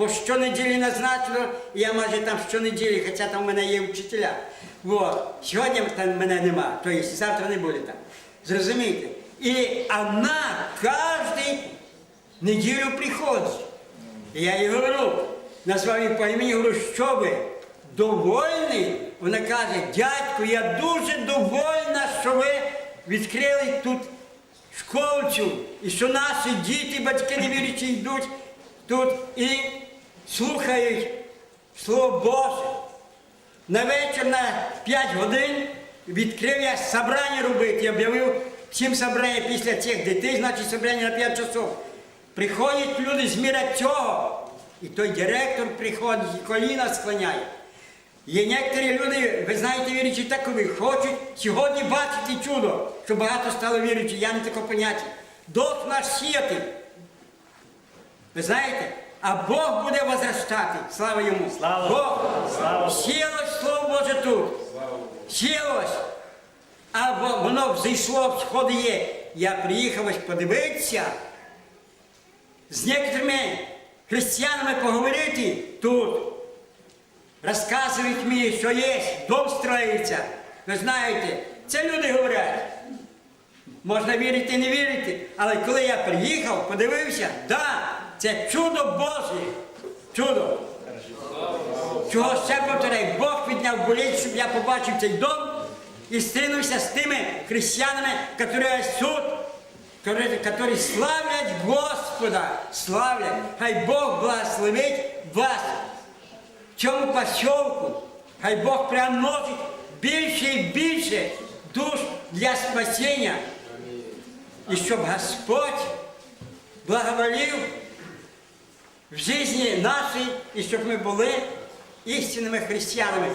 бо щонеділі назначено, і я майже там щонеділі, хоча там в мене є вчителя. От. Сьогодні там мене нема, тобто завтра не буде там. Зрозумієте? І вона кожну неділю приходить. І я їй говорю, назвав її по імені, говорю, що ви довольні? Вона каже, дядьку, я дуже довольна, що ви відкрили тут школу і що наші діти, батьки не невірячі йдуть тут і слухають Слово Боже. На вечір на 5 годин відкрив я собрання робити. Я об'явив всім собрання після цих дітей, значить собрання на 5 часов. Приходять люди з міра цього. І той директор приходить і коліна склоняє. Є некоторі люди, ви знаєте, віруючі такові, хочуть сьогодні бачити чудо, щоб багато стало віруючи. Я не таке поняття. Долг наш сіяти. Ви знаєте? А Бог буде возростати. Слава йому. Слава Бог. Слава. Сілось Слово Боже тут. Сілось. А во- воно взійшло, сходи є. Я приїхав ось подивитися. З некоторими християнами поговорити тут. Розказують мені, що є, дом строїться. Ви знаєте, це люди говорять. Можна вірити, не вірити. Але коли я приїхав, подивився, да, це чудо Боже. Чудо. Чого ще повторяю, Бог підняв боліть, щоб я побачив цей дом і стрінувся з тими християнами, які які- які славлять Господа, славлять. Хай Бог благословить вас в цьому посілку. Хай Бог приносить більше і більше душ для спасіння. І щоб Господь благоволів в житті нашій, і щоб ми були істинними християнами.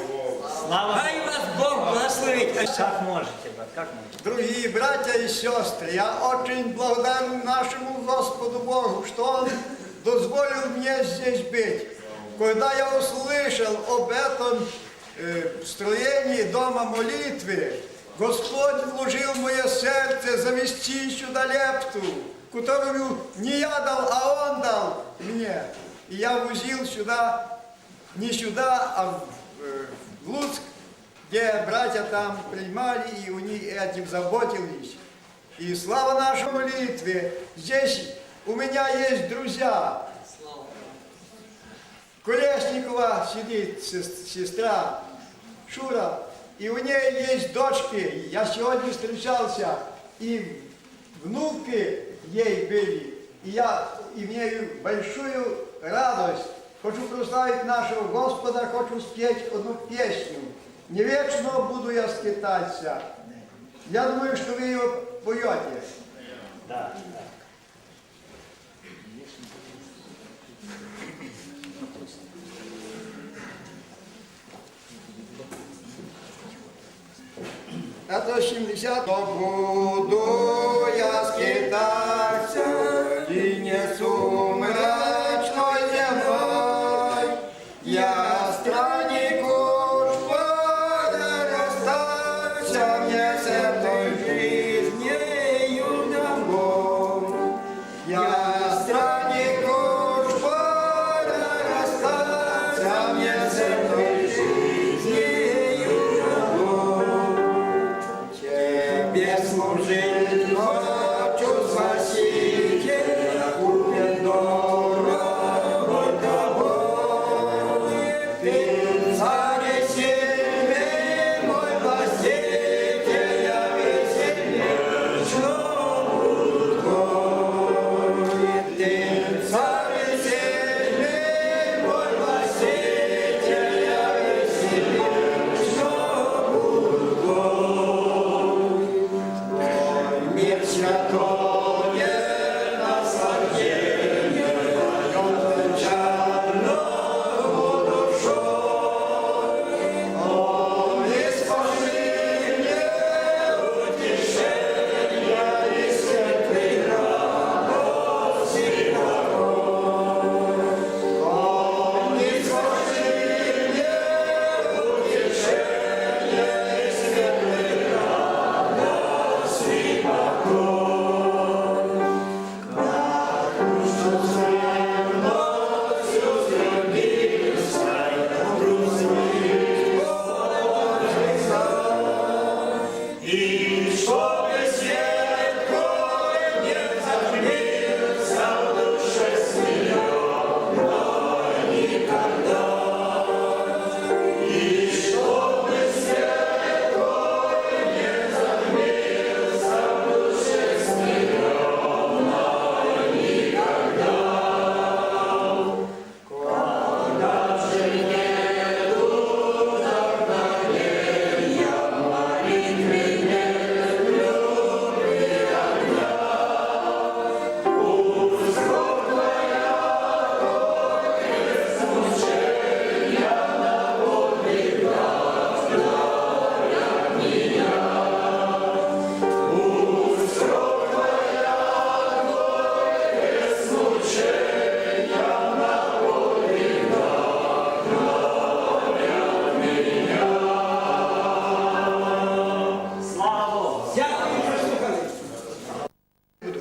Слава Хай вас Бог благословить. Как можете, брат, как можете? Дорогие братья и сестры, я очень благодарен нашему Господу Богу, что Он дозволил мне здесь быть. Когда я услышал об этом э, строении дома молитвы, Господь вложил в мое сердце завести сюда лепту, Которую не я дал, а Он дал мне. И я возил сюда, не сюда, а в, э, в Луцк, где братья там принимали и у них этим заботились. И слава нашей молитве, здесь у меня есть друзья. Колесникова сидит сес- сестра Шура, и у нее есть дочки. Я сегодня встречался, и внуки ей были. И я имею большую радость. Хочу прославить нашего Господа, хочу спеть одну песню. Не вечно буду я скитаться. Я думаю, что вы ее поете. Да, да. Это 70 буду я скитаться и не сумрачной земной. Я свято.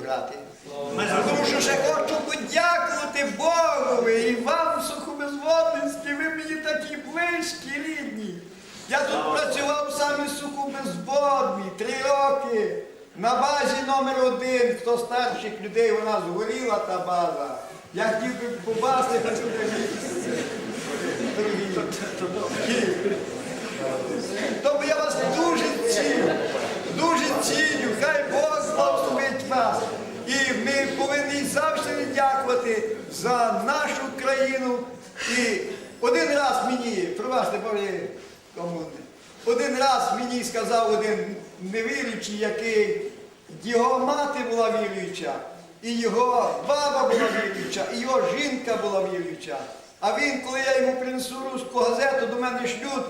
брати. Душу ще хочу подякувати Богові і вам, Сухобезводницькі, ви мені такі близькі, рідні. Я тут працював сам із Сухобезводні три роки. На базі номер один, хто старших людей, у нас згоріла та база. Я хотів би побачити, хочу Тому тобто я вас дуже ціню, дуже ціню, хай Бог благословить вас. І ми повинні завжди дякувати за нашу країну. І один раз мені, пробачте, Боже, комуне, один раз мені сказав один невіруючий, який його мати була віруюча, і його баба була віруюча, і його жінка була віруюча. А він, коли я йому принесу руську газету, до мене шлють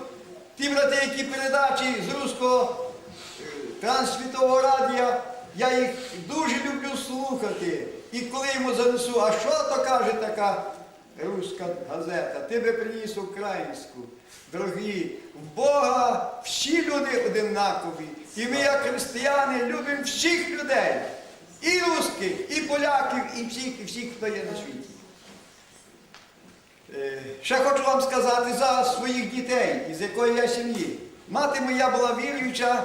ті брати, які передачі з руського е, трансвітового радіо, я їх дуже люблю слухати. І коли йому занесу, а що то каже така руська газета? Ти би приніс українську. Дорогі, в Бога всі люди одинакові. І ми, як християни, любимо всіх людей. І русських, і поляків, і всіх, і всіх, хто є на світі. Е, Ще хочу вам сказати за своїх дітей, із якої я сім'ї. Мати моя була віруюча,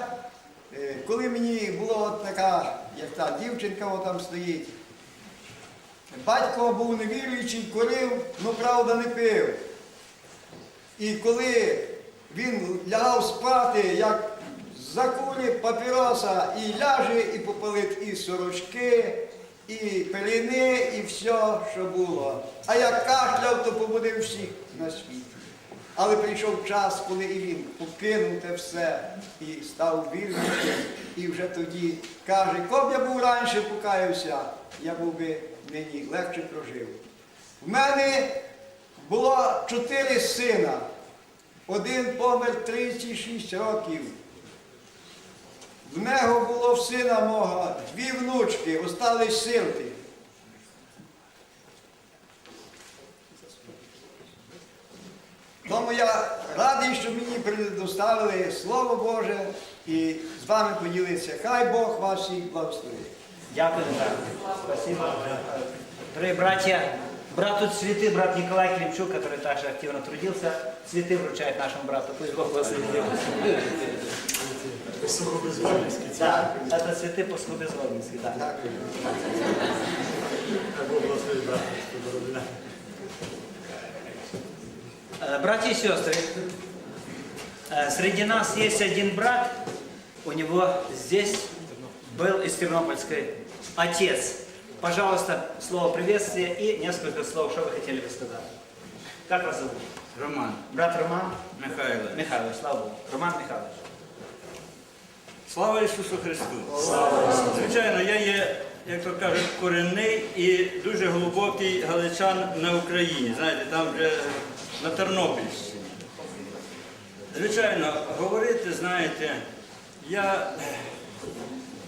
коли мені була от така, як та дівчинка там стоїть. Батько був невіруючий, курив, ну правда не пив. І коли він лягав спати, як закурить папіроса і ляже, і попалить і сорочки, і пеліни, і все, що було. А як кашляв, то побудив всіх на світі. Але прийшов час, коли і він покинув те все і став віруючим. І вже тоді каже, коб я був раніше покаявся, я був би нині легше прожив. В мене було чотири сина. Один помер 36 років. В нього було в сина мого дві внучки, остались сирти. Тому я радий, що мені предоставили Слово Боже і з вами поділитися. Хай Бог вас всіх благословить. Дякую, брат. Спасибо. Дорогие братья, брат тут цветы, брат Николай Климчук, который также активно трудился, цветы вручает нашему брату. Пусть Бог благословит его. Да, это цветы по безводности, да. Дякую. Э, Братья и сестры, э, среди нас есть один брат, у него здесь был из Тернопольской отец. Пожалуйста, слово приветствия и несколько слов, что вы хотели бы сказать. Как вас зовут? Роман Брат Роман Михайло. Михайлович, слава Богу. Роман Михайлович. Слава Ісусу Христу! Звичайно, я є, як то кажуть, корінний і дуже глибокий галичан на Україні. Знаєте, там вже на Тернопільщині. Звичайно, говорити, знаєте, я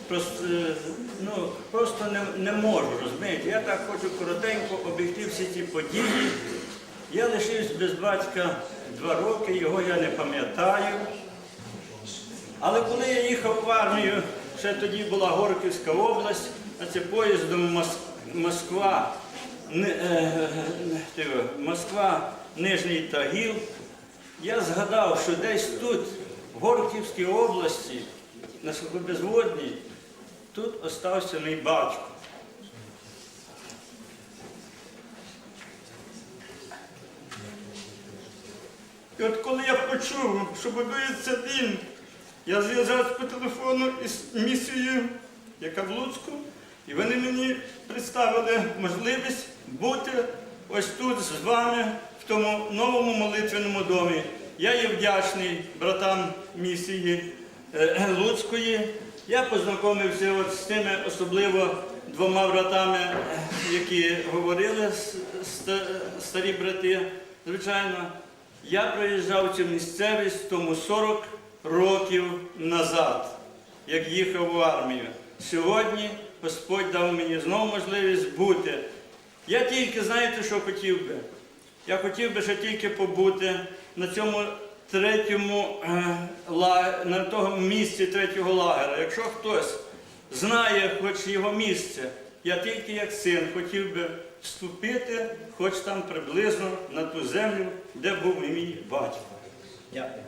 просто, е, ну, просто не, не можу, розумієте. Я так хочу коротенько обійти всі ці події. Я лишився без батька два роки, його я не пам'ятаю. Але коли я їхав в армію, ще тоді була Горківська область, а це поїздом Москва, Ни- е, е, Москва, Нижній Тагіл, я згадав, що десь тут, в Горківській області, на Сухобезводній, тут остався мій батько. І от коли я почув, що будується він, я зв'язався по телефону із місією, яка в Луцьку, і вони мені представили можливість бути ось тут з вами, в тому новому молитвеному домі. Я є вдячний братам місії е, Луцької. Я познайомився от з тими особливо двома братами, які говорили старі брати. Звичайно, я в цю місцевість тому 40 років назад, як їхав в армію. Сьогодні Господь дав мені знову можливість бути. Я тільки, знаєте, що хотів би? Я хотів би ще тільки побути на цьому третьому е, на тому місці третього лагера. Якщо хтось знає хоч його місце, я тільки як син хотів би вступити, хоч там приблизно на ту землю, де був мій батько. Дякую.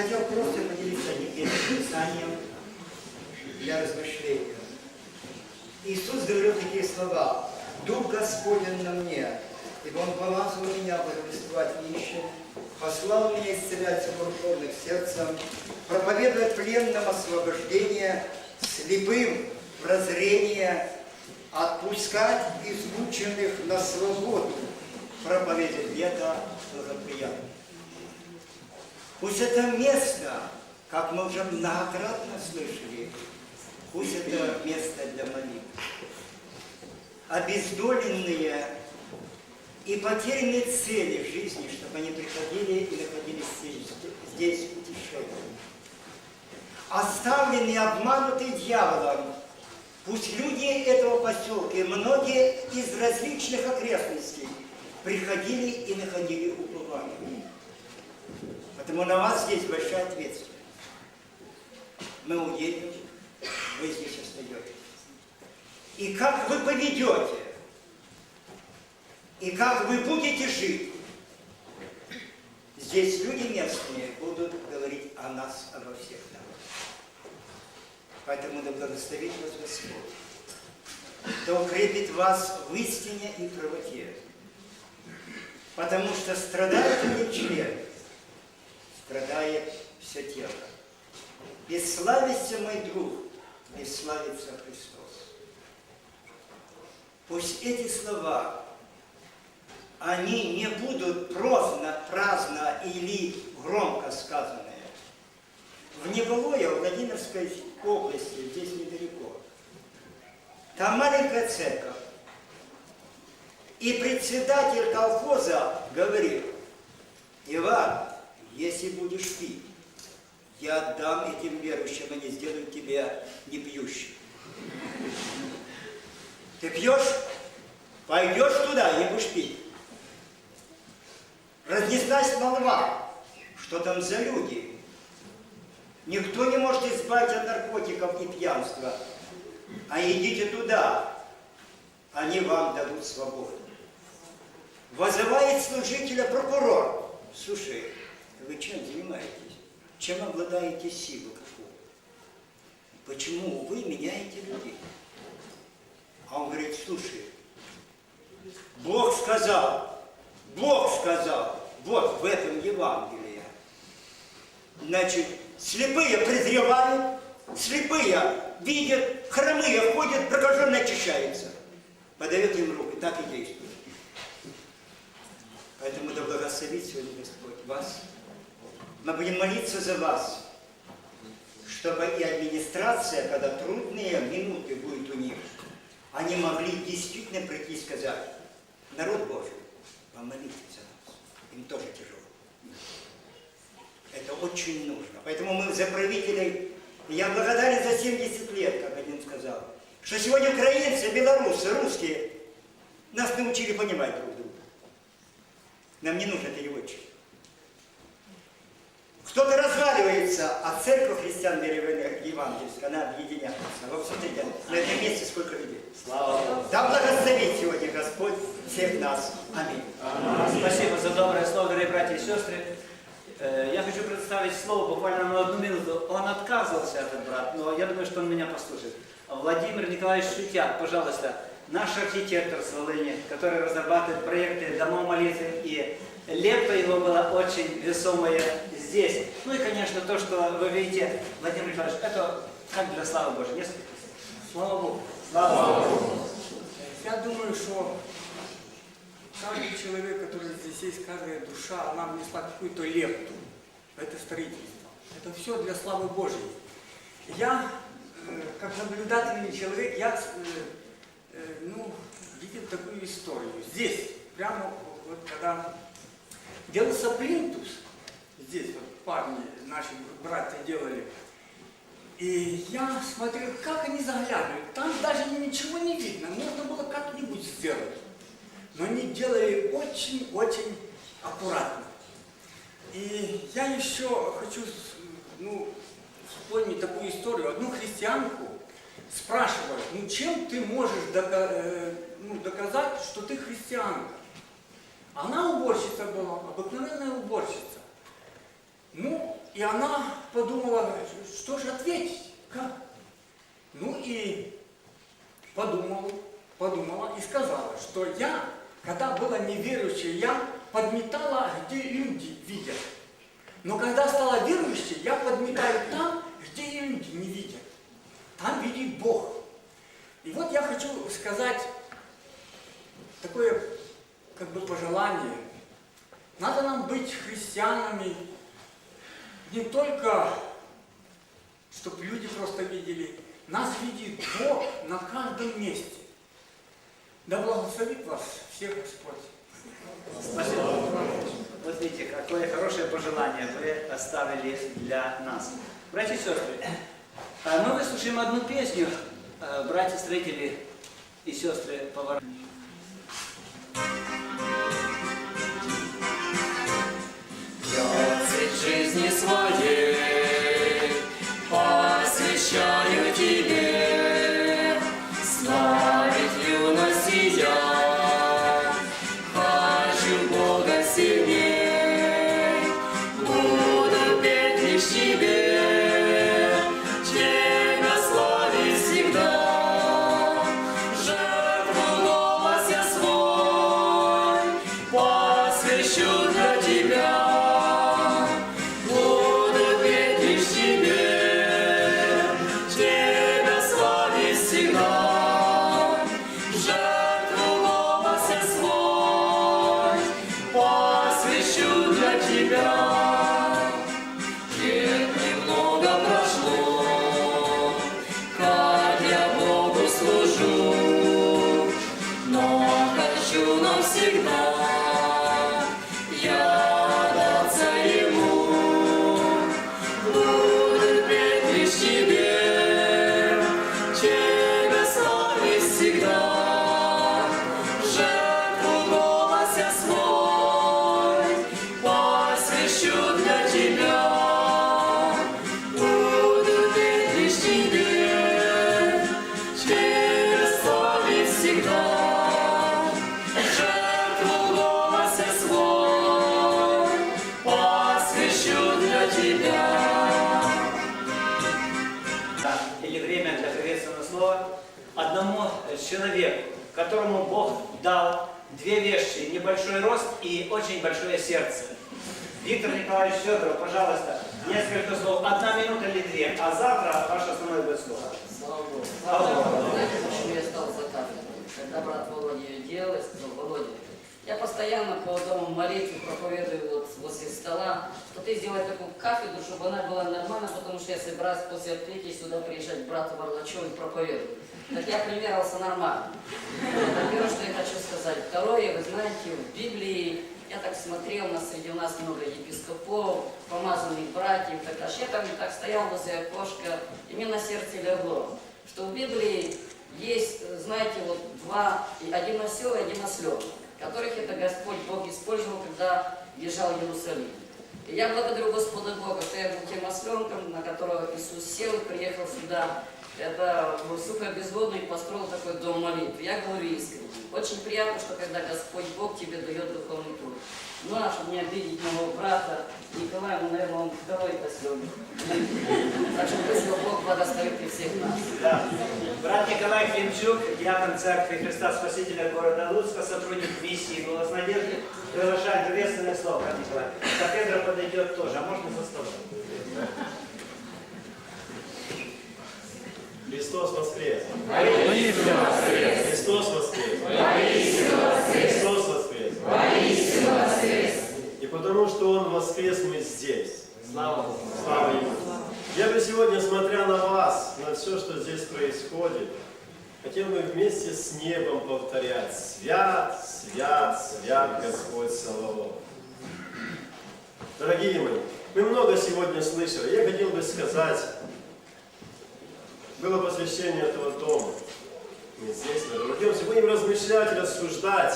Хотел просто поделиться этим писанием для размышления. Иисус говорил такие слова. Дух Господень на мне, ибо Он помазал меня благовествовать нищим, послал меня исцелять сокрушенных сердцем, проповедовать пленным освобождение, слепым прозрение, отпускать измученных на свободу, проповедовать лето благоприятно. Пусть это место, как мы уже многократно слышали, пусть это место для молитвы. Обездоленные и потерянные цели в жизни, чтобы они приходили и находились здесь, здесь утешением. Оставленные, обманутые дьяволом, пусть люди этого поселка и многие из различных окрестностей приходили и находили упование. Поэтому на вас здесь большая ответственность. Мы уедем, вы здесь остаетесь. И как вы поведете, и как вы будете жить, здесь люди местные будут говорить о нас, обо всех нам. Поэтому да благословит вас Господь, да укрепит вас в истине и правоте. Потому что страдает один член, страдает все тело. Бесславится мой друг, бесславится Христос. Пусть эти слова, они не будут праздно, праздно или громко сказанные. В Неволое, Владимирской области, здесь недалеко, там маленькая церковь. И председатель колхоза говорит, Иван, если будешь пить, я отдам этим верующим, они сделают тебя не пьющим. Ты пьешь? Пойдешь туда и будешь пить. Разнеслась молва, что там за люди. Никто не может избавить от наркотиков и пьянства. А идите туда, они вам дадут свободу. Вызывает служителя прокурор. Слушай, вы чем занимаетесь? Чем обладаете силой какую? Почему вы меняете людей? А он говорит, слушай, Бог сказал, Бог сказал, вот в этом Евангелии. Значит, слепые презревают, слепые видят, хромые ходят, прокаженные очищаются. Подает им руки, так и действует. Поэтому да благословит сегодня Господь вас. Мы будем молиться за вас, чтобы и администрация, когда трудные минуты будут у них, они могли действительно прийти и сказать, народ Божий, помолитесь за нас. Им тоже тяжело. Это очень нужно. Поэтому мы за правителей, я благодарен за 70 лет, как один сказал, что сегодня украинцы, белорусы, русские нас научили понимать друг друга. Нам не нужно переводчик. Кто-то разваливается, а церковь христиан евангельская, она объединяется. Вот смотрите, на этом месте сколько людей. Слава Богу. Да благословит сегодня Господь всех нас. Аминь. Спасибо за доброе слово, дорогие братья и сестры. Э, Я хочу представить слово буквально на одну минуту. Он отказывался, этот брат, но я думаю, что он меня послушает. Владимир Николаевич Шутяк, пожалуйста, наш архитектор с Волыни, который разрабатывает проекты домов молитвы, и лепта его была очень весомая здесь. Ну и, конечно, то, что вы видите, Владимир Николаевич, это как для славы Божьей. Несколько слов. Слава Богу. Слава Богу. Я думаю, что каждый человек, который здесь есть, каждая душа, она внесла какую-то лепту в это строительство. Это все для славы Божьей. Я, э, как наблюдательный человек, я э, э, ну, видел такую историю. Здесь, прямо вот когда делался плинтус, здесь вот парни, наши братья делали, и я смотрел, как они заглядывали. Там даже ничего не видно. Можно было как-нибудь сделать. Но они делали очень-очень аккуратно. И я еще хочу ну, вспомнить такую историю. Одну христианку спрашивают, ну чем ты можешь дока- э, ну, доказать, что ты христианка? Она уборщица была, обыкновенная уборщица. Ну, и она подумала, что же ответить, как? Ну и подумала, подумала и сказала, что я, когда была неверующей, я подметала, где люди видят. Но когда стала верующей, я подметаю там, где люди не видят. Там видит Бог. И вот я хочу сказать такое как бы пожелание. Надо нам быть христианами не только, чтобы люди просто видели, нас видит Бог на каждом месте. Да благословит вас всех Господь. Спасибо. Вот видите, какое хорошее пожелание вы оставили для нас. Братья и сестры, мы выслушаем одну песню, э, братья-строители и сестры жизни очень большое сердце. Виктор Николаевич Федоров, пожалуйста, несколько слов, одна минута или две, а завтра ваше основное будет слово. Слава Богу. Слава Богу. Знаете, почему я стал за? Когда брат Володя ее делал, я сказал, Володя, я постоянно по дому молитву проповедую вот возле стола, что ты сделай такую кафедру, чтобы она была нормальна, потому что я собираюсь после открытия сюда приезжать брату Варлачеву и проповедовать. Так я примерился нормально. Это первое, что я хочу сказать. Второе, вы знаете, в Библии я так смотрел, у нас среди нас много епископов, помазанных братьев, так аж я там так стоял возле окошка, и мне на сердце легло, что в Библии есть, знаете, вот два, один осел и один ослен, которых это Господь Бог использовал, когда въезжал в Иерусалим. И я благодарю Господа Бога, что я был тем осленком, на которого Иисус сел и приехал сюда. Это в сухобезводный построил такой дом молитвы. Я говорю искренне. Очень приятно, что когда Господь Бог тебе дает духовный труд. Ну, а чтобы не обидеть моего брата Николая, ну, наверное, он второй посленок. Так что пусть Бог благословит и всех нас. Да. Брат Николай Климчук, диакон Церкви Христа Спасителя города Луцка, сотрудник миссии «Голос надежды», приглашает приветственное слово, брат Николай. Кафедра подойдет тоже, а можно за столом? Христос воскрес! Христос воскрес! Христос воскрес! И потому что Он воскрес, мы здесь. Слава Богу. Слава Ему! Я бы сегодня, смотря на вас, на все, что здесь происходит, хотел бы вместе с небом повторять «Свят, свят, свят Господь Саваоф». Дорогие мои, мы много сегодня слышали. Я хотел бы сказать, было посвящение этого дома. Мы здесь находимся, будем размышлять, рассуждать.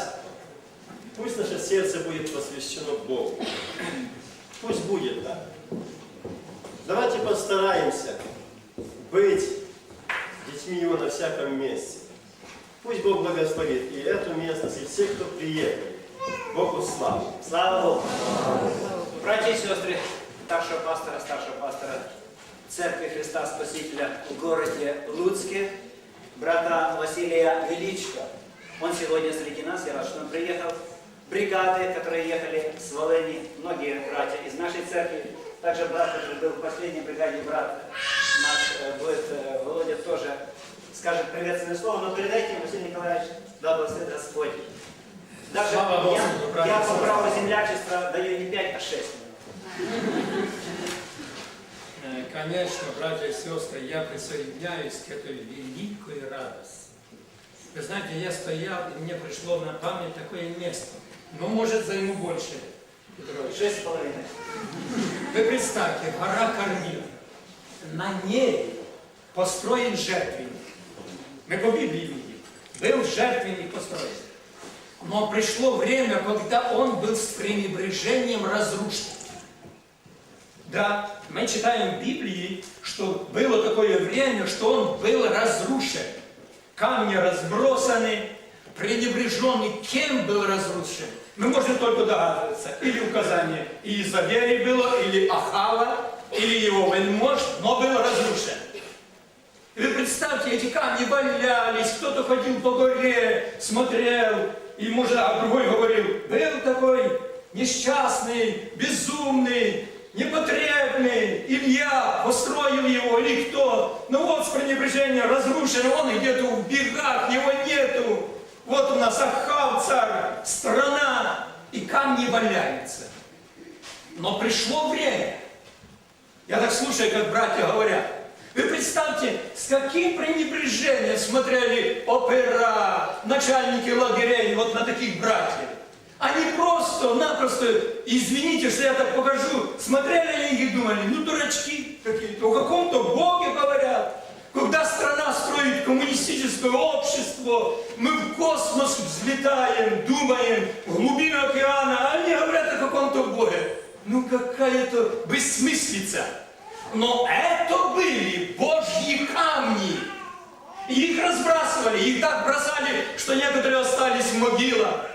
Пусть наше сердце будет посвящено Богу. Пусть будет так. Давайте постараемся быть детьми Его на всяком месте. Пусть Бог благословит и эту местность, и всех, кто приехали. Богу славу. Слава Богу. Братья и сестры, старшего пастора, старшего пастора Церкви Христа Спасителя в городе Луцке, брата Василия Величко. Он сегодня среди нас, я рад, что он приехал. Бригады, которые ехали с Волыни, многие братья из нашей церкви. Также брат, который был в последней бригаде, брат наш э, будет, э, Володя тоже скажет приветственное слово, но передайте, Василий Николаевич, да благословит Господь. Даже Слава я, Господу, я по праву землячества даю не 5, а 6 минут. Э, Конечно, братья и сестры, я присоединяюсь к этой великой радости. Вы знаете, я стоял, и мне пришло на память такое место. Ну, может, займу больше. Петрович. Шесть с половиной. Вы представьте, гора Кормил. На ней построен жертвенник. Мы по Библии видим. Был жертвенник построен. Но пришло время, когда он был с пренебрежением разрушен. Да, мы читаем в Библии, что было такое время, что он был разрушен. Камни разбросаны, пренебреженный. Кем был разрушен? Мы можем только догадываться. Или указание Иезавели было, или Ахава, или его вельмож, но был разрушен. И вы представьте, эти камни валялись, кто-то ходил по горе, смотрел, и может, а другой говорил, был такой несчастный, безумный, непотребный, Илья построил его, или кто? Ну вот с пренебрежением разрушен, он где-то в бегах, его нету. Вот у нас Ахав царь, страна, и камни валяются. Но пришло время, я так слушаю, как братья говорят. Вы представьте, с каким пренебрежением смотрели опера, начальники лагерей вот на таких братьев. Они просто-напросто, извините, что я так покажу, смотрели них и думали, ну дурачки какие-то, о каком-то Боге говорят. Когда страна строит коммунистическое общество, мы в космос взлетаем, думаем, в глубину океана, а они говорят о каком-то Боге. Ну какая-то бессмыслица. Но это были Божьи камни. Их разбрасывали, их так бросали, что некоторые остались в могилах.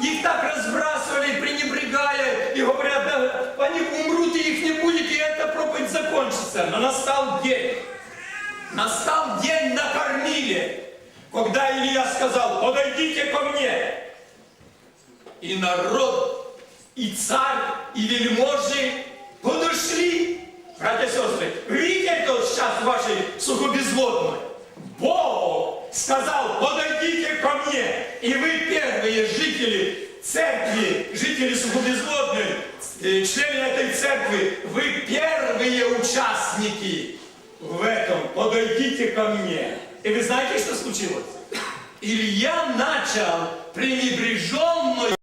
Их так разбрасывали, пренебрегая, и говорят, да, они умрут, и их не будет, и эта проповедь закончится. Но настал день. Настал день на Кормиле. когда Илья сказал, подойдите ко мне. И народ, и царь, и вельможи подошли. Братья и сестры, видите кто сейчас вашей сухобезводной? Бог сказал, подойдите ко мне. И вы первые жители церкви, жители сухобезводной, э, члены этой церкви, вы первые участники в этом. Подойдите ко мне. И вы знаете, что случилось? Илья начал пренебреженную